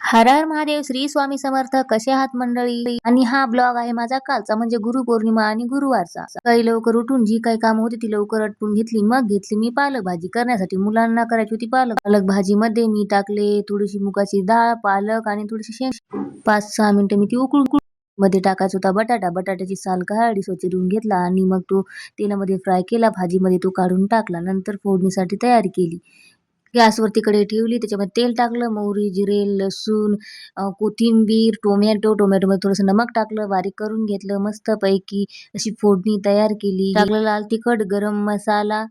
हर हर महादेव श्री स्वामी समर्थ कसे आहात मंडळी? आणि हा ब्लॉग आहे माझा कालचा म्हणजे गुरुपौर्णिमा आणि गुरुवारचा. सकाळी लवकर उठून जी काही काम होती ती लवकर अटपून घेतली मग घेतली मी पालक भाजी करण्यासाठी मुलांना करायची होती पालक. पालक भाजी मध्ये मी टाकले थोडीशी मुगाची डाळ पालक आणि थोडीशी शेंग. पाच सहा मिनिटं मी ती उकळून उकळून मध्ये टाकायचा होता बटाटा. बटाट्याची साल काढली स्वच्छ धुवून घेतला आणि मग तो तेलामध्ये फ्राय केला. भाजीमध्ये तो काढून टाकला. नंतर फोडणीसाठी तयारी केली. गॅसवरती कढई ठेवली त्याच्यामध्ये तेल टाकलं मोहरी जिरे लसूण कोथिंबीर टोमॅटो टोमॅटोमध्ये थोडंसं नमक टाकलं बारीक करून घेतलं मस्तपैकी अशी फोडणी तयार केली. टाकलं लाल तिखट गरम मसाला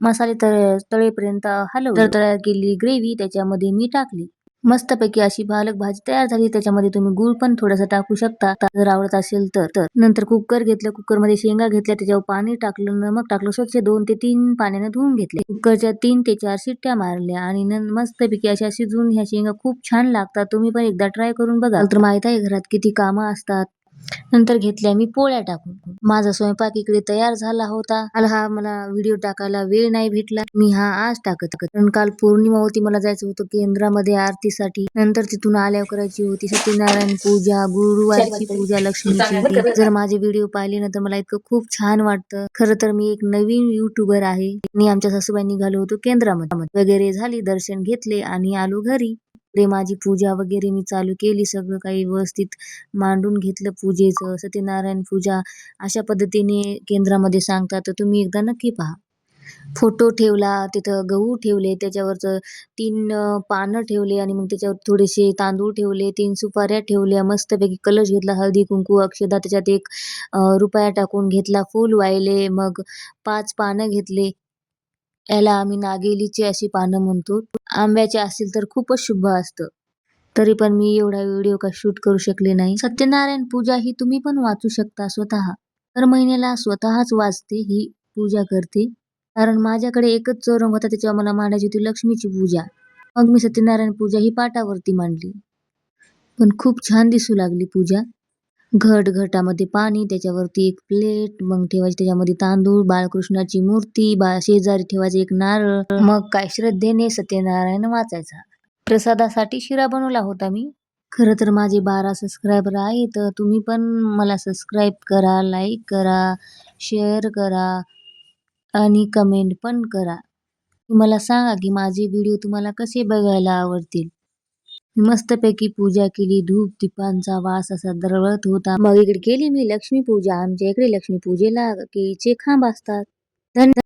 मसाले तळ तळेपर्यंत हलवलं. तर तयार केली ग्रेव्ही त्याच्यामध्ये मी टाकली. मस्तपैकी अशी पालक भाजी तयार झाली. त्याच्यामध्ये तुम्ही गुळ पण थोडासा टाकू शकता. जर आवडत असेल तर तर. नंतर कुकर घेतलं. कुकरमध्ये शेंगा घेतल्या. त्याच्यावर पाणी टाकलं. नमक टाकलं. स्वच्छ दोन ते तीन पाण्याने धुवून घेतले. कुकरच्या तीन ते चार शिट्ट्या मारल्या आणि मस्तपैकी अशा शिजून ह्या शेंगा खूप छान लागतात. तुम्ही पण एकदा ट्राय करून बघा. तर माहीत आहे घरात किती कामं असतात. नंतर घेतल्या मी पोळ्या टाकून. माझा स्वयंपाक इकडे तयार झाला होता. मला हा मला व्हिडिओ टाकायला वेळ नाही भेटला. मी हा आज टाकत टाकत. कारण काल पौर्णिमा होती मला जायचं होतं केंद्रामध्ये आरतीसाठी. नंतर तिथून आल्यावर करायची होती सत्यनारायण पूजा गुरुवारची पूजा लक्ष्मीची होती. जर माझे व्हिडिओ पाहिले ना तर मला इतकं खूप छान वाटतं. खरं तर मी एक नवीन युट्यूबर आहे. मी आमच्या सासूबाई निघालो होतो केंद्रामध्ये. वगैरे झाली दर्शन घेतले आणि आलो घरी. इकडे माझी पूजा वगैरे मी चालू केली सगळं काही व्यवस्थित मांडून घेतलं पूजेचं. सत्यनारायण पूजा अशा पद्धतीने केंद्रामध्ये सांगतात. तर तुम्ही एकदा नक्की पहा. फोटो ठेवला तिथं गहू ठेवले त्याच्यावरचं तीन पानं ठेवले आणि मग त्याच्यावर थोडेसे तांदूळ ठेवले तीन सुपाऱ्या ठेवल्या मस्तपैकी कलश घेतला हळदी कुंकू अक्षदा त्याच्यात एक रुपया टाकून घेतला फूल वाहिले मग पाच पानं घेतले. याला आम्ही नागेलीची अशी पानं म्हणतो. आंब्याचे असतील तर खूपच शुभ असतं. तरी पण मी एवढा व्हिडिओ का शूट करू शकले नाही. सत्यनारायण पूजा ही तुम्ही पण वाचू शकता स्वतः. दर महिन्याला स्वतःच वाचते ही पूजा करते. कारण माझ्याकडे एकच चौरंग होता त्याच्यावर मला मांडायची होती लक्ष्मीची पूजा. मग मी सत्यनारायण पूजा ही पाटावरती मांडली. पण खूप छान दिसू लागली पूजा. घट घटामध्ये पाणी त्याच्यावरती एक प्लेट मग ठेवायची त्याच्यामध्ये तांदूळ बाळकृष्णाची मूर्ती बा शेजारी ठेवायचे एक नारळ मग काय श्रद्धेने सत्यनारायण वाचायचा. प्रसादासाठी शिरा बनवला होता मी. खरं तर माझे बारा सबस्क्रायबर आहे तर तुम्ही पण मला सबस्क्राईब करा लाईक करा शेअर करा आणि कमेंट पण करा. मला सांगा की माझे व्हिडिओ तुम्हाला कसे बघायला आवडतील? मस्तपैकी पूजा केली. धूप दीपांचा वास असा दरवळत होता. मग इकडे केली मी लक्ष्मी पूजा आमच्या इकडे लक्ष्मी पूजेला केळीचे खांब असतात. धन्य